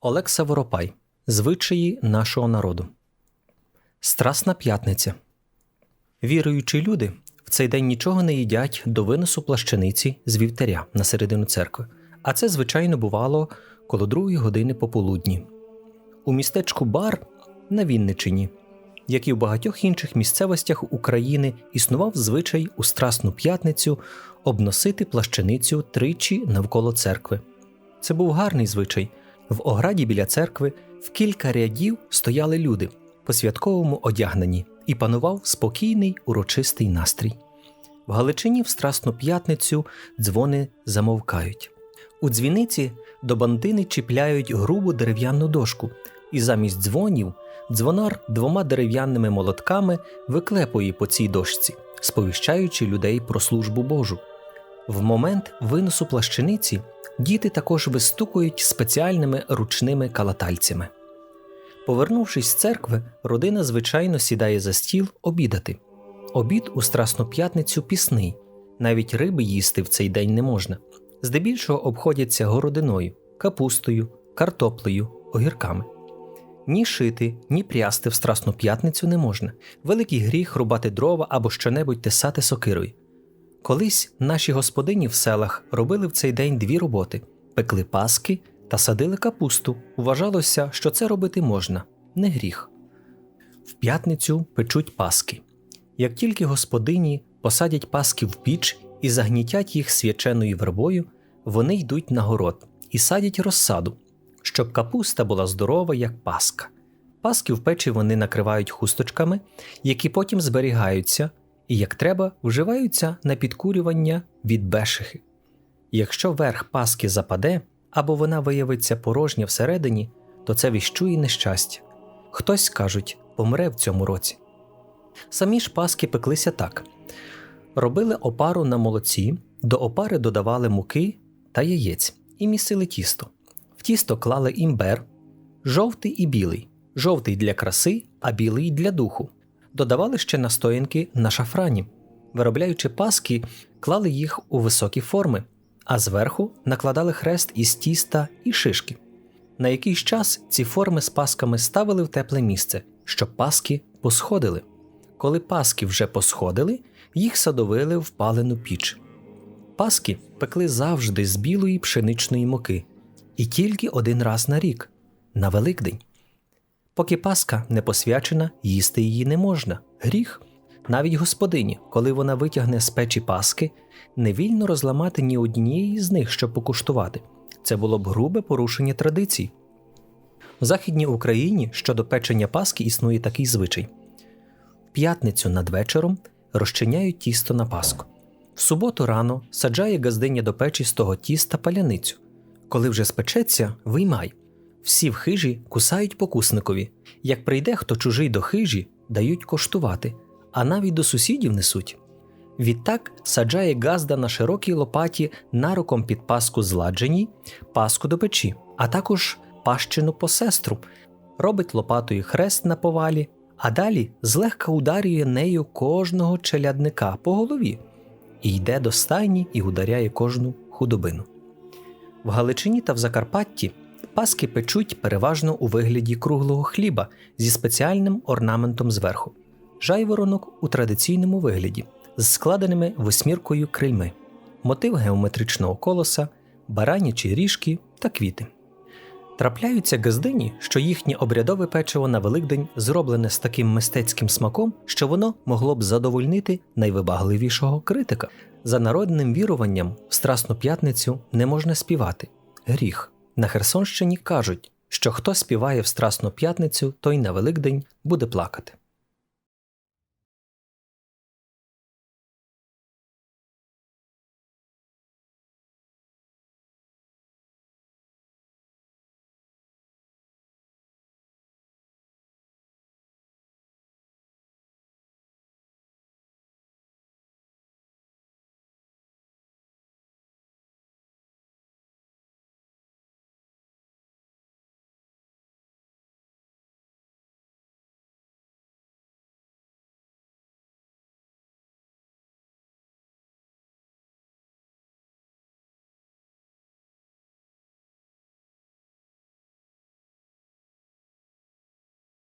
Олекса Воропай. Звичаї нашого народу. Страсна п'ятниця. Віруючі люди в цей день нічого не їдять до виносу плащаниці з вівтаря на середину церкви, а це, звичайно, бувало коло другої години пополудні. У містечку Бар на Вінничині, як і в багатьох інших місцевостях України, існував звичай у Страсну п'ятницю обносити плащаницю тричі навколо церкви. Це був гарний звичай. В ограді біля церкви в кілька рядів стояли люди, по святковому одягнені, і панував спокійний урочистий настрій. В Галичині в Страсну п'ятницю дзвони замовкають. У дзвіниці до бандини чіпляють грубу дерев'яну дошку, і замість дзвонів дзвонар двома дерев'яними молотками виклепує по цій дошці, сповіщаючи людей про службу Божу. В момент виносу плащаниці діти також вистукують спеціальними ручними калатальцями. Повернувшись з церкви, родина звичайно сідає за стіл обідати. Обід у Страсну п'ятницю пісний, навіть риби їсти в цей день не можна. Здебільшого обходяться городиною, капустою, картоплею, огірками. Ні шити, ні прясти в Страсну п'ятницю не можна. Великий гріх рубати дрова або щонебудь тесати сокирою. Колись наші господині в селах робили в цей день дві роботи: пекли паски та садили капусту. Вважалося, що це робити можна, не гріх. В п'ятницю печуть паски. Як тільки господині посадять паски в піч і загнітять їх свяченою вербою, вони йдуть на город і садять розсаду, щоб капуста була здорова, як паска. Паски в печі вони накривають хусточками, які потім зберігаються і, як треба, вживаються на підкурювання від бешихи. Якщо верх паски западе або вона виявиться порожня всередині, то це віщує нещастя. Хтось, кажуть, помре в цьому році. Самі ж паски пеклися так: робили опару на молоці, до опари додавали муки та яєць і місили тісто. Тісто клали імбер, жовтий і білий, жовтий для краси, а білий для духу додавали ще настоянки на шафрані. Виробляючи паски, клали їх у високі форми, а зверху накладали хрест із тіста і шишки. На якийсь час ці форми з пасками ставили в тепле місце, щоб паски посходили. Коли паски вже посходили, їх садовили в палену піч. Паски пекли завжди з білої пшеничної муки, і тільки один раз на рік на Великдень. Поки паска не посвячена, їсти її не можна. Гріх. Навіть господині, коли вона витягне з печі паски, не вільно розламати ні однієї з них, щоб покуштувати. Це було б грубе порушення традицій. В Західній Україні щодо печення паски існує такий звичай: в п'ятницю над вечором розчиняють тісто на паску. В суботу рано саджає газдиня до печі з того тіста паляницю. Коли вже спечеться, виймай. Всі в хижі кусають покусникові. Як прийде хто чужий до хижі, дають коштувати, а навіть до сусідів несуть. Відтак саджає газда на широкій лопаті нароком під паску зладженій, паску до печі, а також пащину по сестру, робить лопатою хрест на повалі, а далі злегка ударює нею кожного челядника по голові і йде до стайні і ударяє кожну худобину. В Галичині та в Закарпатті Паски печуть переважно у вигляді круглого хліба зі спеціальним орнаментом зверху, жайворонок у традиційному вигляді з складеними восьміркою крильми, мотив геометричного колоса, баранячі ріжки та квіти. Трапляються газдині, що їхнє обрядове печиво на Великдень зроблене з таким мистецьким смаком, що воно могло б задовольнити найвибагливішого критика. За народним віруванням в Страсну п'ятницю не можна співати гріх. На Херсонщині кажуть, що хто співає в Страсну п'ятницю, той на Великдень буде плакати.